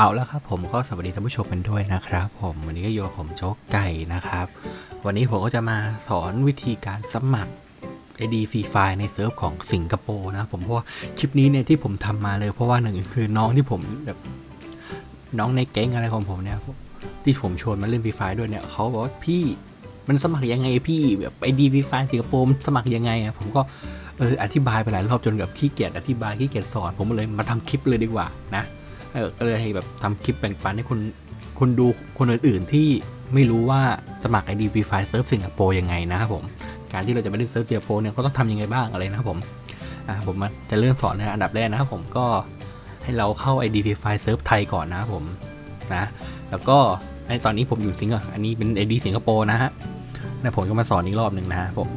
เอาแล้วครับผมก็สวัสดีท่านผู้ชมกันด้วยนะครับ ผมวันนี้ก็อยู่กับผมโจ๊กไก่นะครับ วันนี้ผมก็จะมาสอนวิธีการสมัคร ID ฟรีไฟในเซิร์ฟของสิงคโปร์นะผมเพราะว่าคลิปนี้เนี่ยที่ผมทำมาเลยเพราะว่าหนึ่งคือน้องที่ผมแบบน้องในแก๊งอะไรของผมเนี่ยที่ผมชวนมาเล่นฟรีไฟด้วยเนี่ยเขาบอกว่าพี่มันสมัครยังไงพี่แบบไอดีฟรีไฟสิงคโปร์สมัครยังไงอะผมก็เอออธิบายไปหลายรอบจนแบบขี้เกียจอธิบายขี้เกียจสอนผมเลยมาทำคลิปเลยดีกว่านะ ก็เลยให้แบบทำคลิปแบ่งปันให้คนคนดูคนอื่นๆที่ไม่รู้ว่าสมัคร ID Free Fire เซิร์ฟสิงคโปร์ยังไงนะครับผม การที่เราจะไปเล่นเซิร์ฟสิงคโปร์เนี่ยก็ต้องทำยังไงบ้างอะไรนะครับผมอ่าผมจะเริ่มสอนในอันดับแรกนะครับผมก็ให้เราเข้า ID Free Fire เซิร์ฟไทยก่อนนะครับผมนะแล้วก็ในตอนนี้ผมอยู่สิงคโปร์อันนี้เป็น ID สิงคโปร์นะฮะนะผมก็มาสอนอีกรอบหนึ่งนะผม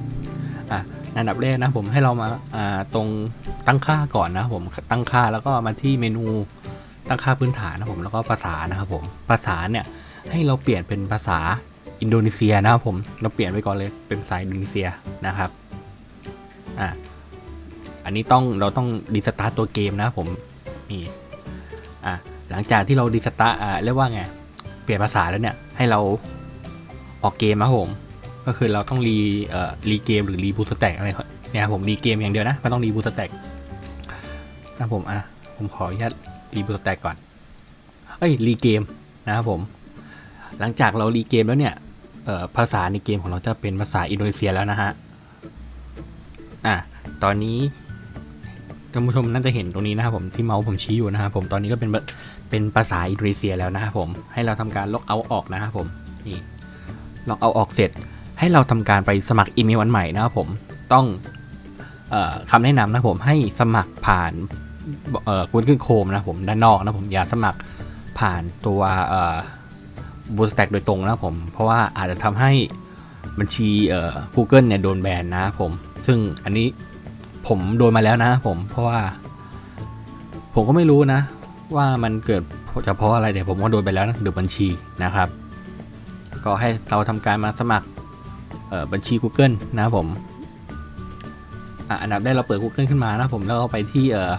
อะอันดับแรกนะผมให้เรามาอ่าตรงตั้งค่าก่อนนะครับผมตั้งค่าแล้วก็มาที่เมนู ตั้งค่าพื้นฐานนะผมแล้วก็ภาษานะครับผมภาษาเนี่ยให้เราเปลี่ยนเป็นภาษาอินโดนีเซียนะครับผมเราเปลี่ยนไว้ก่อนเลยเป็นภาษาอินโดนีเซียนะครับอะอันนี้ต้องเราต้องดีสตาร์ตตัวเกมนะผมนี่อะหลังจากที่เราดีสตาร์อ่าเรียกว่าไงเปลี่ยนภาษาแล้วเนี่ยให้เราออกเกมนะผมก็คือเราต้องรีเอ่อรีเกมหรือรีบูสแต็กอะไรเนี่ยผมรีเกมอย่างเดียวนะไม่ต้องรีบูสแต็กนะผมอะผมขออนุญาต รีบูสแต็กก่อน เอ้ยรีเกมนะครับผม หลังจากเรารีเกมแล้วเนี่ยภาษาในเกมของเราจะเป็นภาษาอินโดนีเซียแล้วนะฮะ อะ ตอนนี้ท่านผู้ชมน่าจะเห็นตรงนี้นะครับผมที่เมาส์ผมชี้อยู่นะครับผมตอนนี้ก็เป็นเป็นภาษาอินโดนีเซียแล้วนะครับผมให้เราทำการล็อกเอาออกนะครับผมนี่ล็อกเอาออกเสร็จ ให้เราทำการไปสมัครอีเมลอันใหม่นะครับผมต้องออคำแนะนำนะผมให้สมัครผ่าน เอ่อ Google Chrome นะผมด้านนอกนะผมอย่าสมัครผ่านตัวเอ่อ Bootstrap โดยตรงนะผม เพราะว่าอาจจะทำให้บัญชีเอ่อ Google เนี่ยโดนแบนนะผม ซึ่งอันนี้ผมโดนมาแล้วนะผมเพราะว่า ผมก็ไม่รู้นะ ว่ามันเกิดจากเพราะอะไรแต่ผมก็โดนไปแล้วนะดูบัญชีนะครับ ก็ให้เราทำการมาสมัครบัญชี Google นะผมอ,อันดับแรกเราเปิด Google ขึ้นมานะผมแล้วก็ไปที่เอ่อ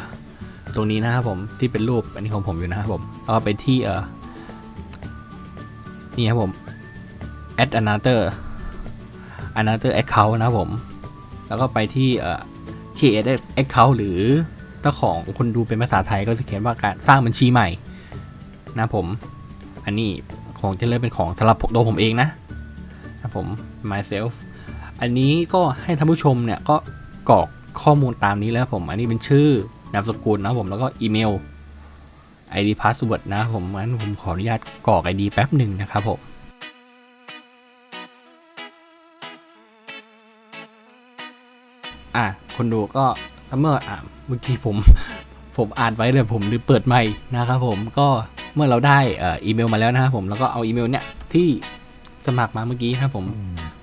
ตรงนี้นะครับผมที่เป็นรูปอันนี้ของผมอยู่นะครับผมแล้วก็ไปที่เออนี่ครับผม add another another account นะครับผม แล้วก็ไปที่เอ่อ create account หรือถ้าของคนดูเป็นภาษาไทยก็จะเขียนว่าการสร้างบัญชีใหม่นะผม อันนี้ของจะเริ่มเป็นของสำหรับตัวผมเองนะครับผม myself อันนี้ก็ให้ท่านผู้ชมเนี่ยก็กรอกข้อมูลตามนี้แล้วผม อันนี้เป็นชื่อ นามสกุลนะครับผมแล้วก็อีเมล ID password นะครับผมงั้นผมขออนุญาตกรอก ID แป๊บหนึ่งนะครับผมอะคนดูก็เมื่ออะเมื่อกี้ผมผมอ่านไว้เลยผมลืมเปิดใหม่นะครับผมก็เมื่อเราได้เอ่ออีเมลมาแล้วนะครับผมแล้วก็เอาอีเมลเนี่ยที่สมัครมาเมื่อกี้นะครับผม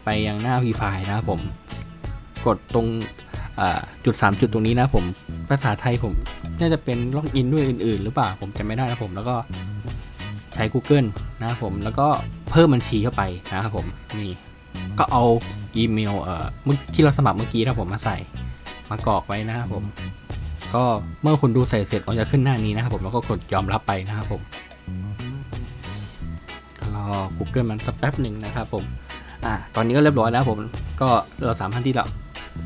ไปยังหน้า v ีไฟนะครับผม กดตรงเอ่อ จุด 3 จุดตรงนี้นะผมภาษาไทยผมน่าจะเป็นล็อกอินด้วยอื่น ๆ หรือเปล่าผมจำไม่ได้นะผมแล้วก็ใช้ Google นะครับผมแล้วก็เพิ่มบัญชีเข้าไปนะครับผมนี่ก็เอาอีเมลเอ่อที่เราสมัครเมื่อกี้นะผมมาใส่มากรอกไว้นะครับผมก็เมื่อคุณดูใส่เสร็จเราจะขึ้นหน้านี้นะครับผมแล้วก็กดยอมรับไปนะครับผมรอ Google มันสักแป๊บหนึ่งนะครับผมอ่าตอนนี้ก็เรียบร้อยแล้วผมก็เราสามารถที่จะ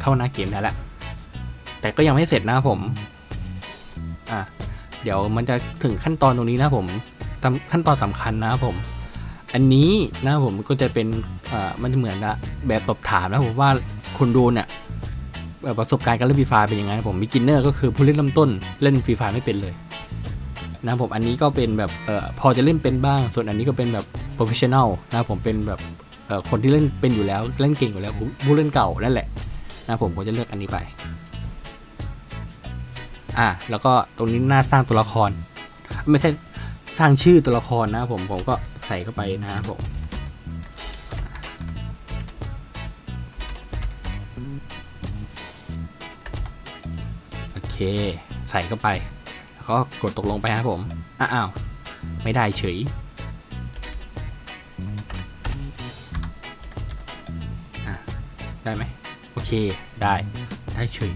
เข้าหน้าเกมได้แล้ว แต่ก็ยังไม่เสร็จนะผมอ่าเดี๋ยวมันจะถึงขั้นตอนตรงนี้นะผมขั้นตอนสำคัญนะผม อันนี้นะผมก็จะเป็นอ่ามันจะเหมือนอะแบบตอบถามนะผมว่าคุณดูเนี่ยประสบการณ์การเล่นฟรีไฟเป็นยังไงนะผมบิกินเนอร์ก็คือผู้เล่นเริ่มต้นเล่นฟรีไฟไม่เป็นเลยนะผมอันนี้ก็เป็นแบบออพอจะเล่นเป็นบ้าง ส่วนอันนี้ก็เป็นแบบโปรเฟชชั่น a ลนะผมเป็นแบบคนที่เล่นเป็นอยู่แล้วเล่นเก่งอยู่แล้วผู้เล่นเก่านั่นแหละนะผมก็จะเลือกอันนี้ไป อะแล้วก็ตรงนี้หน้าสร้างตัวละคร ไม่ใช่สร้างชื่อตัวละครนะผมผมก็ใส่เข้าไปนะครับผมโอเค ใส่เข้าไป แล้วก็กดตกลงไปครับผมอ้าวไม่ได้เฉยอะได้ไหมโอเคได้ได้เฉย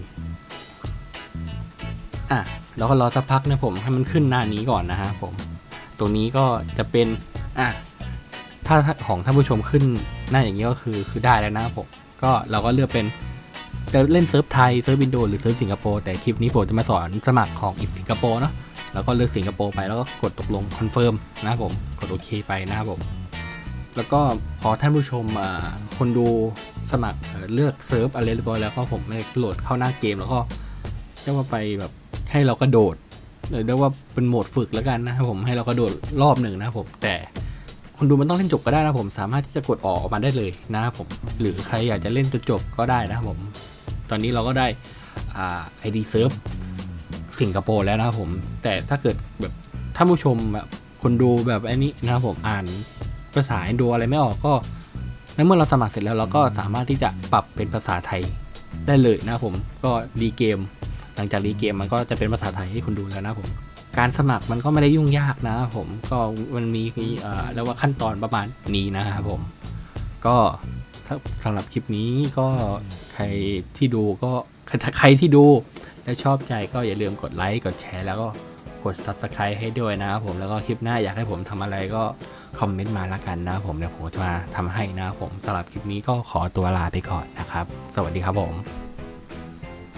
อะแล้วก็รอสักพักนะผมให้มันขึ้นหน้านี้ก่อนนะฮะผมตรงนี้ก็จะเป็นอะถ้าของท่านผู้ชมขึ้นหน้าอย่างนี้ก็คือคือได้แล้วนะผมก็เราก็เลือกเป็นจะเล่นเซิร์ฟไทยเซิร์ฟอินโดหรือเซิร์ฟสิงคโปร์แต่คลิปนี้ผมจะมาสอนสมัครของอีกสิงคโปร์เนาะแล้วก็เลือกสิงคโปร์ไปแล้วก็กดตกลงคอนเฟิร์มนะครับผมกดโอเคไปนะครับผมแล้วก็พอท่านผู้ชมอ่าคนดูสมัครเลือกเซิร์ฟอะไรเรียบร้อยแล้วก็ผมไม่โหลดเข้าหน้าเกมแล้วก็เรียกว่าไปแบบ ให้เรากระโดดเรียกว่าเป็นโหมดฝึกแล้วกันนะครับผมให้เรากระโดดรอบหนึ่งนะครับผมแต่คนดูมันต้องเล่นจบก็ได้นะผมสามารถที่จะกดออกออกมาได้เลยนะครับผมหรือใครอยากจะเล่นจนจบก็ได้นะครับผม ตอนนี้เราก็ได้ไอดีเซิร์ฟสิงคโปร์แล้วนะครับผม แต่ถ้าเกิดแบบท่านผู้ชมแบบคนดูแบบไอ้นี้นะครับผมอ่านภาษาอินโดอะไรไม่ออกก็ในเมื่อเราสมัครเสร็จแล้วเราก็สามารถที่จะปรับเป็นภาษาไทยได้เลยนะครับผมก็รีเกม หลังจากรีเกมมันก็จะเป็นภาษาไทยให้คุณดูแล้วนะผมการสมัครมันก็ไม่ได้ยุ่งยากนะผมก็มันมีเอ่อเรียกว่าขั้นตอนประมาณนี้นะครับผม ก็สำหรับคลิปนี้ก็ใครที่ดูก็ใครที่ดูและชอบใจก็อย่าลืมกดไลค์กดแชร์แล้วก็กด subscribe ให้ด้วยนะครับผมแล้วก็คลิปหน้าอยากให้ผมทำอะไรก็คอมเมนต์มาละกันนะผมเดี๋ยวผมจะมาทำให้นะครับผมสำหรับคลิปนี้ก็ขอตัวลาไปก่อนนะครับ สวัสดีครับผม